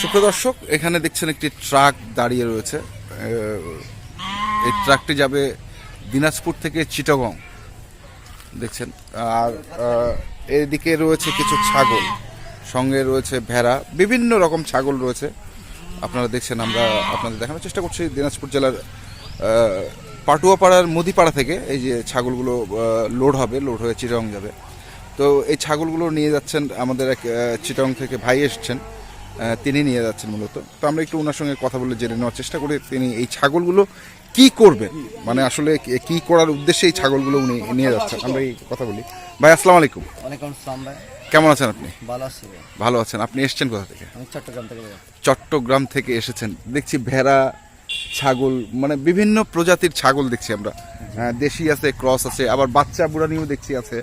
সুপ্রদর্শক এখানে দেখছেন একটি ট্রাক দাঁড়িয়ে রয়েছে। এই ট্রাকটি যাবে দিনাজপুর থেকে চিটাগং। দেখছেন, আর এদিকে রয়েছে কিছু ছাগল, সঙ্গে রয়েছে ভেড়া, বিভিন্ন রকম ছাগল রয়েছে। আপনারা দেখছেন, আমরা আপনাদের দেখানোর চেষ্টা করছি দিনাজপুর জেলার পাটুয়াপাড়ার মুদিপাড়া থেকে এই যে ছাগলগুলো লোড হবে, লোড হয়ে চিটাগং যাবে। তো এই ছাগলগুলো নিয়ে যাচ্ছেন আমাদের এক চিটাগং থেকে ভাই এসছেন। তিনি নিয়ে যাচ্ছেন মূলত। তো আমরা একটু ওনার সঙ্গে কথা বলে জেনে নেওয়ার চেষ্টা করি তিনি এই ছাগলগুলো কি করবেন? মানে আসলে কি- করার উদ্দেশ্যে এই ছাগলগুলো উনি নিয়ে যাচ্ছেন? আমরা এই কথা বলি। ভাই আসসালামু আলাইকুম। ওয়ালাইকুম আসসালাম ভাই। কেমন আছেন আপনি? ভালো আছি ভালো আছেন। আপনি এসছেন কোথা থেকে? আমি চট্টগ্রাম থেকে চট্টগ্রাম থেকে এসেছেন। দেখছি ভেড়া ছাগল মানে বিভিন্ন প্রজাতির ছাগল দেখছি আমরা। আহ, দেশি আছে ক্রস আছে আবার বাচ্চা বুড়ানিও দেখছি আছে।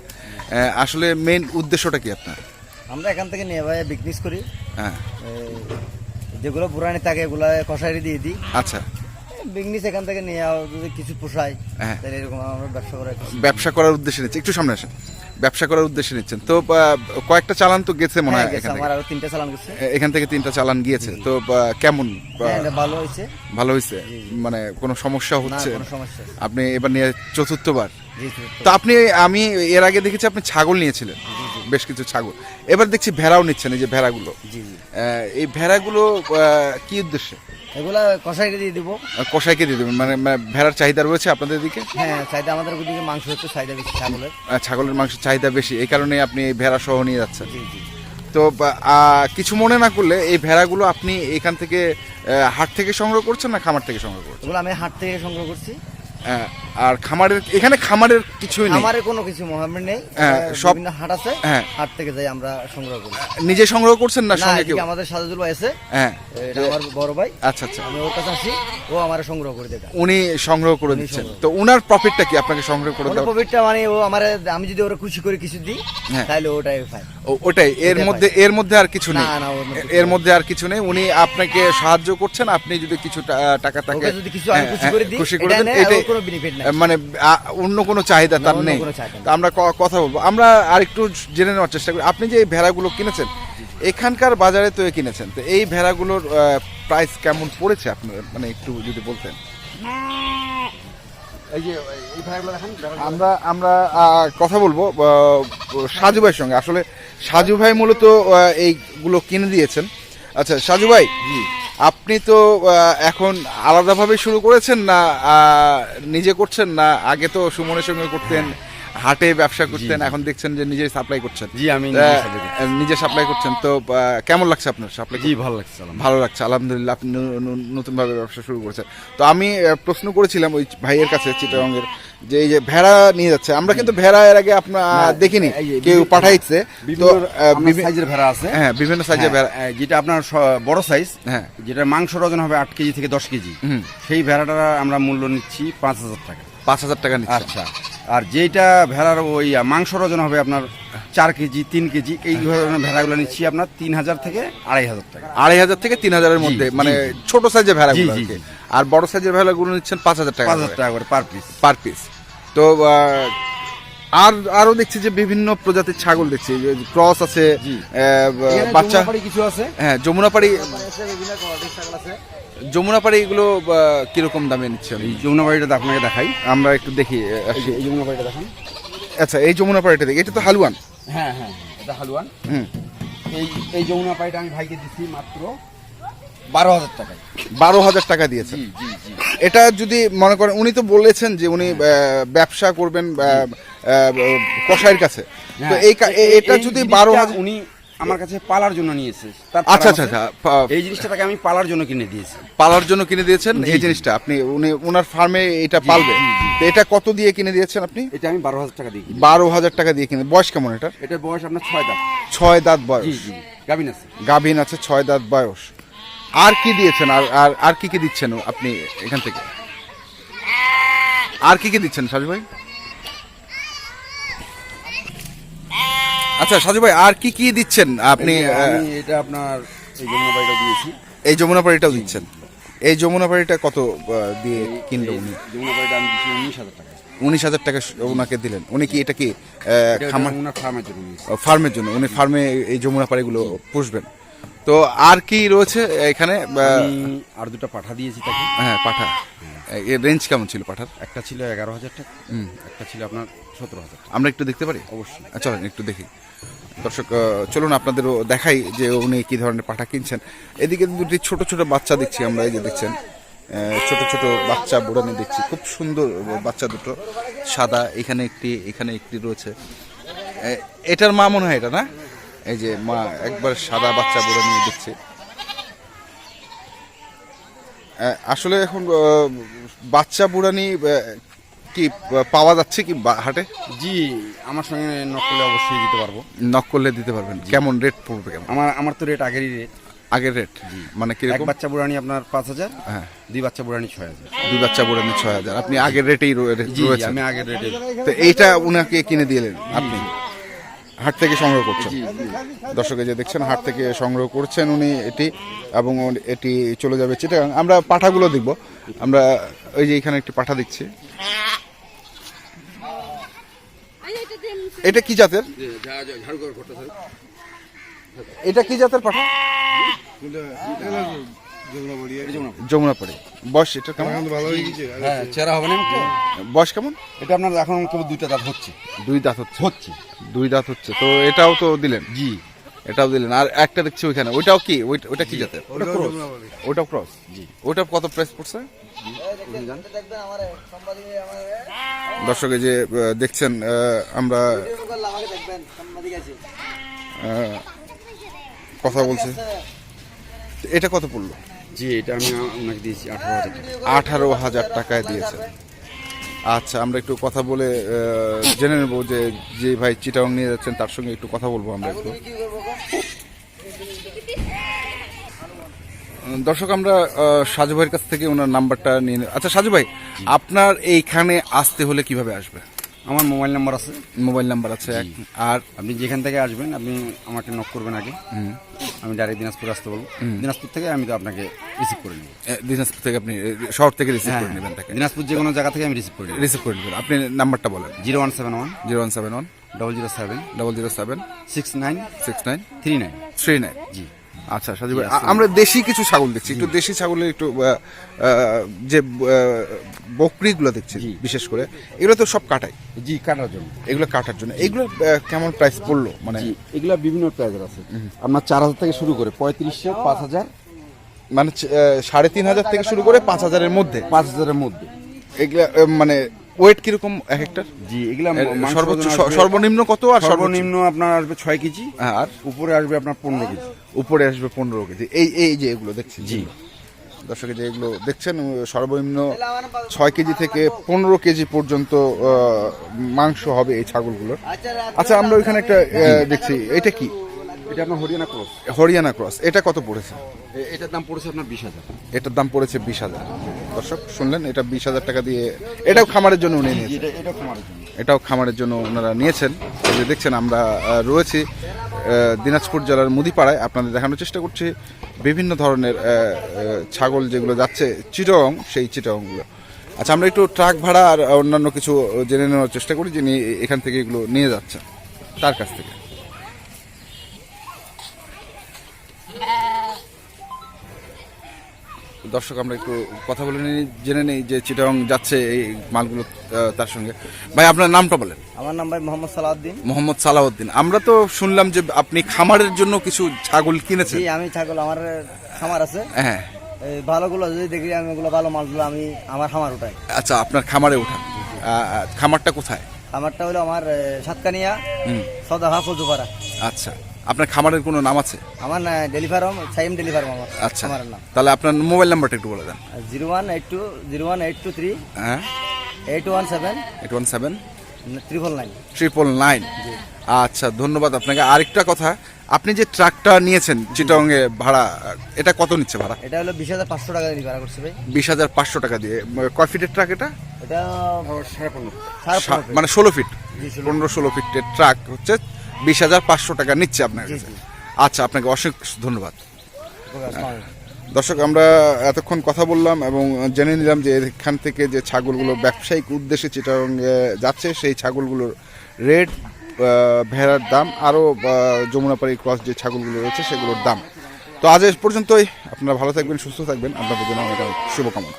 আসলে মেন উদ্দেশ্যটা কি আপনার? আমরা এখান থেকে নিয়ে ভাই বিজনেস করি। হ্যাঁ। যেগুলো পুরানি থাকে এগুলো কষারি দিয়ে দিই। আচ্ছা। বিজনেস এখান থেকে নিয়ে যদি কিছু পোষায় হ্যাঁ। তাহলে এরকম আমরা ব্যবসা করে ব্যবসা করার উদ্দেশ্যে নিচ্ছেন। একটু সামনে আসেন। ব্যবসা করার উদ্দেশ্যে নিচ্ছেন। তো কয়েকটা চালান তো গেছে মনে হয় হ্যাঁ, এখান থেকে। আরও তিনটা চালান গেছে। এখান থেকে তিনটা চালান গিয়েছে। তো কেমন? হ্যাঁ, ভালো হয়েছে। ভালো হয়েছে? মানে কোনো সমস্যা হচ্ছে কোনো সমস্যা আপনি এবার নিয়ে চতুর্থবার? তো আপনি আমি এর আগে দেখেছি আপনি ছাগল নিয়েছিলেন। বেশ কিছু ছাগল। এবার দেখছি ভেড়াও নিচ্ছেন এই যে ভেড়াগুলো। জি জি। এই ভেড়াগুলো কি উদ্দেশ্যে? এগুলা কষারি দিয়ে দিব। কষাইকে দিয়ে দেবেন মানে মানে ভেড়ার চাহিদা রয়েছে আপনাদের দিকে? হ্যাঁ চাহিদা আমাদের ওদিকে মাংস হচ্ছে চাহিদা বেশি ছাগলের। ছাগলের মাংসের চাহিদা বেশি এই কারণে আপনি এই ভেড়া সহ নিয়ে যাচ্ছেন। জি জি। তো কিছু মনে না করলে এই ভেড়াগুলো আপনি এখান থেকে হাট থেকে সংগ্রহ করছেন না খামার থেকে সংগ্রহ করছেন? এগুলো আমি হাট থেকে সংগ্রহ করছি। আহ, আর খামারের এখানে খামারের কিছুই নেই। আমারে কোনো কিছু মহামের নেই। হ্যাঁ, সব- বিভিন্ন হাট আছে। হ্যাঁ। হাট থেকে যাই আমরা সংগ্রহ করি। নিজে সংগ্রহ করছেন না না সঙ্গে কেউ? আমাদের সাজাদুল ভাই আছে। হ্যাঁ। এটা আমার বড় ভাই। আচ্ছা আচ্ছা। আমি ওর কাছে আসি ও আমার সংগ্রহ করে দেয় উনি সংগ্রহ করে দিচ্ছেন। তো উনার প্রফিটটা কি? আপনাকে সংগ্রহ করে দেওয়া প্রফিটটা মানে ও আমার আমি যদি ওরা খুশি করে কিছু দিই হ্যাঁ। তাহলে ওটাই ও- ওটাই। এর মধ্যে এর মধ্যে আর কিছু নেই। না, না, এর মধ্যে আর কিছু নেই। উনি আপনাকে সাহায্য করছেন। আপনি যদি কিছু টাকা তাকে ওকে যদি কিছু আমি খুশি করে এটা দেন। এটাই- কোনো বেনিফিট নাই। মানে অন্য কোনো চাহিদা তার নেই। তো আমরা কথা বলব। আমরা আরেকটু জেনে নেওয়ার চেষ্টা করি। আপনি যে এই ভেড়াগুলো কিনেছেন এখানকার বাজারে তো এ কিনেছেন। তো এই ভেড়াগুলোর প্রাইস কেমন পড়েছে আপনার? মানে একটু যদি বলতেন। এই যে এই ভাইগুলো দেখেন আমরা আমরা কথা বলব সাজু ভাইয়ের সঙ্গে। আসলে সাজু ভাই মূলত এইগুলো কিনে দিয়েছেন। আচ্ছা সাজু ভাই আপনি তো এখন আলাদাভাবে শুরু করেছেন না নিজে করছেন না? আগে তো সুমনের সঙ্গে করতেন হাটে ব্যবসা করতেন এখন দেখছেন যে নিজে সাপ্লাই করছেন। জি, আমি নিজে সাপ্লাই করছেন তো কেমন লাগছে আপনার সাপ্লাই জি ভালো লাগছে ভালো লাগছে আলহামদুলিল্লাহ আপনি নতুনভাবে ব্যবসা শুরু করেছেন। তো আমি প্রশ্ন করেছিলাম ওই ভাইয়ের কাছে চিটাগঙ্গের যে এই যে ভেড়া নিয়ে যাচ্ছে আমরা কিন্তু ভেড়া এর আগে আপনার দেখিনি কেউ পাঠাইছে। তো বিভিন্ন সাইজের ভেড়া আছে। হ্যাঁ বিভিন্ন সাইজের ভেড়া। হ্যাঁ, যেটা আপনার বড় সাইজ হ্যাঁ। যেটা মাংসর ওজন হবে আট কেজি থেকে দশ কেজি। হুম। সেই ভেড়াটা আমরা মূল্য নিচ্ছি পাঁচ হাজার টাকা। পাঁচ হাজার টাকা নিচ্ছে আচ্ছা। আর যেটা ভেড়ার ওই মাংসর ওজন হবে আপনার চার কেজি তিন কেজি এই ধরনের ভেড়াগুলো নিচ্ছি আপনার তিন হাজার থেকে আড়াই হাজার টাকা। আড়াই হাজার থেকে তিন হাজারের মধ্যে মানে। ছোট সাইজের ভেড়াগুলো। আর বড় সাইজের ভেড়াগুলো নিচ্ছেন পাঁচ হাজার টাকা পাঁচ হাজার টাকা করে পার পিস পার পিস তো আর আরও দেখছি যে বিভিন্ন প্রজাতির ছাগল দেখছি ক্রস আছে বাচ্চা কিছু আছে। হ্যাঁ যমুনাপাড়ি যমুনাপাড়ি এগুলো কীরকম দামে নিচ্ছেন এই যমুনা বাড়িটা আপনাকে দেখাই। আমরা একটু দেখি। এই যমুনা দেখান। আচ্ছা এই যমুনাপাড়িটা দেখি। এটা তো হালুয়ান। হ্যাঁ হ্যাঁ এটা হালুয়ান। হুম। এই এই যমুনা পাড়িটা আমি ভাইকে দিচ্ছি মাত্র বারো হাজার টাকায়। বারো হাজার টাকা দিয়েছেন এটা যদি মনে করেন উনি তো বলেছেন যে উনি ব্যবসা করবেন কসাইয়ের কাছে। তো এই এটা হ্যাঁ। যদি বারো হাজার উনি আমার কাছে পালার জন্য নিয়েছে। আচ্ছা আচ্ছা আচ্ছা এই জিনিসটা তাকে আমি পালার জন্য কিনে দিয়েছি। পালার জন্য কিনে দিয়েছেন? এই জিনিসটা আপনি উনি ওনার ফার্মে এটা পালবে। এটা কত দিয়ে কিনে দিয়েছেন আপনি? এটা আমি বারো হাজার টাকা দিয়ে বারো হাজার টাকা দিয়ে কিনে বয়স কেমন এটা এটা বয়স আপনার ছয় দাঁত। ছয় দাঁত বয়স। গাভিন আছে। গাভীন আছে ছয় দাঁত বয়স। আর কি দিয়েছেন? আর আর আর কি কি দিচ্ছেন আপনি এখান থেকে? আর কি কি দিচ্ছেন সাজু ভাই? আচ্ছা সাজু ভাই আর কি কি দিচ্ছেন আপনি আমি এটা আপনার এই জন্য বাড়িটা দিয়েছি। এই যমুনা পাড়িটাও দিচ্ছেন? এই যমুনা পাড়িটা কত আহ, দিয়ে কিনলো উনি? যমুনা বাড়িটা আমি দিচ্ছি উনিশ হাজার টাকা। উনিশ হাজার টাকা ওনাকে দিলেন। উনি কি এটা কি আহ, এটা খামার ওনার ফার্মের জন্য নিয়েছি ফার্মের জন্য। উনি ফার্মে এই যমুনা পাড়িগুলো পুষবেন। তো আর কি রয়েছে এখানে? বা- আমি আর দুটো পাঠা দিয়েছি তাকে। হ্যাঁ পাঠা। এর রেঞ্জ কেমন ছিল পাঠার? একটা ছিল এগারো হাজার টাকা। একটা ছিল আপনার সতেরো হাজার আমরা একটু দেখতে পারি? অবশ্যই। চলেন একটু দেখি। দর্শক চলুন আপনাদেরও দেখাই যে উনি কি ধরনের পাঠা কিনছেন। এদিকে দুটি ছোট ছোট বাচ্চা দেখছি আমরা এই যে দেখছেন। ছোট ছোট বাচ্চা বুড়ানি দেখছি। খুব সুন্দর বাচ্চা দুটো সাদা এখানে একটি এখানে একটি রয়েছে। এটার মা মনে হয় এটা না? এই যে মা একবার সাদা বাচ্চা বুড়ানি দেখছি। আসলে এখন বাচ্চা বুড়ানি কি পাওয়া যাচ্ছে কি হাটে? জি আমার সঙ্গে নক করলে অবশ্যই দিতে পারব। নক করলে দিতে পারবেন। কেমন রেট পড়বে কেমন? আমার আমার তো রেট আগেরই রেট আগের রেট মানে কি এক বাচ্চা বুড়ানি আপনার পাঁচ হাজার হ্যাঁ। দুই বাচ্চা বুড়ানি ছয় হাজার। দুই বাচ্চা বুড়ানি ছয় হাজার। আপনি আগের রেটেই রয়ে- জি রয়েছেন। আমি আগের রেটে তো এইটা উনাকে কিনে দিলেন আপনি? হাট থেকে সংগ্রহ করছেন। দর্শকে যে দেখছেন হাট থেকে সংগ্রহ করছেন উনি এটি এবং এটি চলে যাবে চিটাগাং। আমরা পাঠাগুলো দেখব। আমরা ওই যে এখানে একটি পাঠা দেখছি। এটা কি জাতের? এটা কি জাতের পাঠা? যমুনাপাড়ি বয়স এটা কেমন? হ্যাঁ চেহারা হবে না? বয়স কেমন? এটা আপনার এখন কেবল দুইটা দাঁত হচ্ছে। দুই দাঁত হচ্ছে। হচ্ছে। দুই দাঁত হচ্ছে। তো এটাও তো দিলেন? জি। এটাও দিলেন। আর একটা দেখছি ওইখানে। ওইটাও কি? ওইটা- ওইটা কি জাতের? ওটা ক্রস ওইটাও ক্রস জি। ওইটা কত প্রাইস পড়ছে? দেখবেন আমার সাংবাদিক আমার দর্শকে যে দেখছেন আমরা আমাকে দেখবেন সাংবাদিক কথা বলছি। এটা কত পড়ল? জি, এটা আমি আপনাকে দিয়েছি, আঠারো হাজার আঠারো হাজার টাকায় দিয়েছে আচ্ছা আমরা একটু কথা বলে জেনে নেব যে যে ভাই চিটাং নিয়ে যাচ্ছেন, তার সঙ্গে একটু কথা বলব আমরা একটু? দর্শক, আমরা সাজু ভাইয়ের কাছ থেকে ওনার নাম্বারটা নিয়ে আচ্ছা সাজু ভাই, আপনার এইখানে আসতে হলে কীভাবে আসবে? আমার মোবাইল নাম্বার আছে। মোবাইল নাম্বার আছে এক। আর আপনি যেখান থেকে আসবেন আপনি আমাকে নক করবেন আগে। আমি ডাইরেক্ট দিনাজপুর আসতে বলব। দিনাজপুর থেকে আমি তো আপনাকে রিসিভ করে নেব। দিনাজপুর থেকে আপনি শহর থেকে রিসিভ করে নেবেন তাকে। দিনাজপুর যে কোনো জায়গা থেকে আমি রিসিভ করে নেব। রিসিভ করে নেবেন। আপনি নাম্বারটা বলেন। Zero one seven one zero one seven one double zero seven double zero seven six nine six nine three nine three nine জি। আচ্ছা সাজু ভাই জি, আ- আসসালাম। আমরা দেশি কিছু ছাগল দেখছি একটু দেশি ছাগলের একটু যে বকরিগুলো দেখছি বিশেষ করে এগুলো তো সব কাটাই। জি কাটার জন্য। এগুলো কাটার জন্য। এগুলো কেমন প্রাইস পড়ল? মানে এগুলো বিভিন্ন প্রাইজের আছে। আপনার চার হাজার থেকে শুরু করে পঁয়ত্রিশশো পাঁচ হাজার। মানে সাড়ে তিন হাজার থেকে শুরু করে পাঁচ হাজারের মধ্যে। পাঁচ হাজারের মধ্যে। এগুলা মানে ওয়েট কীরকম এক একটা? জি এগুলা সর্বোচ্চ সর্বনিম্ন কত আর সর্বনিম্ন আপনার আসবে ছয় কেজি। আর? উপরে আসবে আপনার পনেরো কেজি। উপরে আসবে পনেরো কেজি। এই এই যে এগুলো দেখছি জি। দর্শকে যে এগুলো দেখছেন সর্বনিম্ন ছয় কেজি থেকে পনেরো কেজি পর্যন্ত মাংস হবে এই ছাগলগুলোর। আচ্ছা আচ্ছা আমরা ওইখানে একটা দেখছি এটা কি? এটা আপনার হরিয়ানা ক্রস? হরিয়ানা ক্রস। এটা কত পড়েছে? এটার দাম পড়েছে আপনার বিশ হাজার। এটার দাম পড়েছে বিশ হাজার। দর্শক শুনলেন এটা বিশ হাজার টাকা দিয়ে এটাও খামারের জন্য উনি নিয়েছেন। এটাও খামারের জন্য। ওনারা নিয়েছেন। যে দেখছেন আমরা রয়েছি দিনাজপুর জেলার মুদিপাড়ায়। আপনাদের দেখানোর চেষ্টা করছি বিভিন্ন ধরনের ছাগল যেগুলো যাচ্ছে চিটং সেই চিটংগুলো আচ্ছা আমরা একটু ট্রাক ভাড়া আর অন্যান্য কিছু জেনে নেওয়ার চেষ্টা করি যিনি এখান থেকে এগুলো নিয়ে যাচ্ছেন তার কাছ থেকে। দর্শক আমরা একটু কথা বলে নিই জেনে নেই যে চিটং যাচ্ছে এই মালগুলো তার সঙ্গে। ভাই আপনার নামটা বলেন। আমার নাম ভাই মোহাম্মদ সালাউদ্দিন। মোহাম্মদ সালাউদ্দিন। আমরা তো শুনলাম যে আপনি খামারের জন্য কিছু ছাগল কিনেছেন। আমি ছাগল আমার খামার আছে। হ্যাঁ। এই ভালোগুলো যদি দেখি আমি ওগুলো ভালো মালগুলো আমি আমার খামার উঠাই। আচ্ছা আপনার খামারে ওঠা খামারটা কোথায়? খামারটা হলো আমার সাতকানিয়া হুম। সদাহা ফজুপাড়া আচ্ছা। আপনার খামারের কোনো নাম আছে? আমার ডেলিভার সাইম ডেলিভার আমার আচ্ছা। আমার নাম। তাহলে আপনার মোবাইল নাম্বারটা একটু বলে দেন। Zero one eight two zero one eight two three হ্যাঁ। Eight one seven eight one seven. Triple nine. Triple nine. আচ্ছা ধন্যবাদ আপনাকে। আরেকটা কথা আপনি যে ট্রাকটা নিয়েছেন চিটংয়ে ভাড়া এটা কত নিচ্ছে ভাড়া? এটা হলো বিশ হাজার পাঁচশো টাকা দিয়ে ভাড়া করছে ভাই। বিশ হাজার পাঁচশো টাকা দিয়ে। কয় ফিটের ট্রাক এটা? এটা মানে ষোলো ফিট। জি, 16 পনেরো ষোলো ফিটের ট্রাক হচ্ছে বিশ হাজার পাঁচশো টাকা নিচ্ছে আপনার কাছে। আচ্ছা আপনাকে অসংখ্য ধন্যবাদ। দর্শক আমরা এতক্ষণ কথা বললাম এবং জেনে নিলাম যে এখান থেকে যে ছাগলগুলো ব্যবসায়িক উদ্দেশ্যে চিটাং যাচ্ছে সেই ছাগলগুলোর রেড ভেড়ার দাম আরও যমুনাপাড়ি ক্রস যে ছাগলগুলো রয়েছে সেগুলোর দাম। তো আজ এ পর্যন্তই। আপনারা ভালো থাকবেন সুস্থ থাকবেন। আপনাদের জন্য অনেক শুভকামনা।